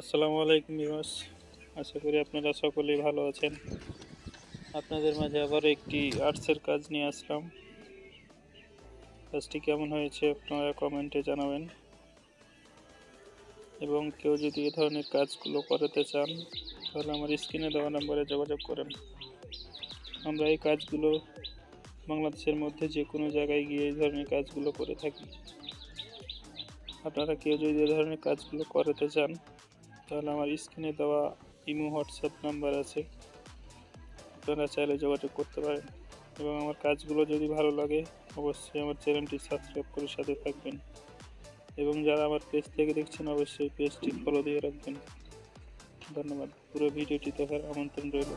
আসসালামু আলাইকুম বিমাস আশা করি আপনারা সকলেই ভালো আছেন। আপনাদের মাঝে আবার একটি আর্টসের কাজ নিয়ে আসলাম। কাজটি কেমন হয়েছে আপনারা কমেন্টে জানাবেন। এবং কেউ যদি এ ধরনের কাজগুলো করাতে চান, তাহলে আমার স্ক্রিনে দেওয়া নম্বরে যোগাযোগ করেন। আমরা এই কাজগুলো বাংলাদেশের মধ্যে যে কোনো জায়গায় গিয়ে এই ধরনের কাজগুলো করে থাকি। আপনারা কেউ যদি এ ধরনের কাজগুলো করাতে চান তাহলে আমার স্ক্রিনে দেওয়া ইমো, হোয়াটসঅ্যাপ নাম্বার আছে। আপনারা চাইলে যোগাযোগ করতে পারেন। এবং আমার কাজগুলো যদি ভালো লাগে, অবশ্যই আমার চ্যানেলটি সাবস্ক্রাইব করে সাথে থাকবেন। এবং যারা আমার পেজ থেকে দেখছেন, অবশ্যই পেজটি ফলো দিয়ে রাখবেন। ধন্যবাদ। পুরো ভিডিওটি দেখার আমন্ত্রণ রইল।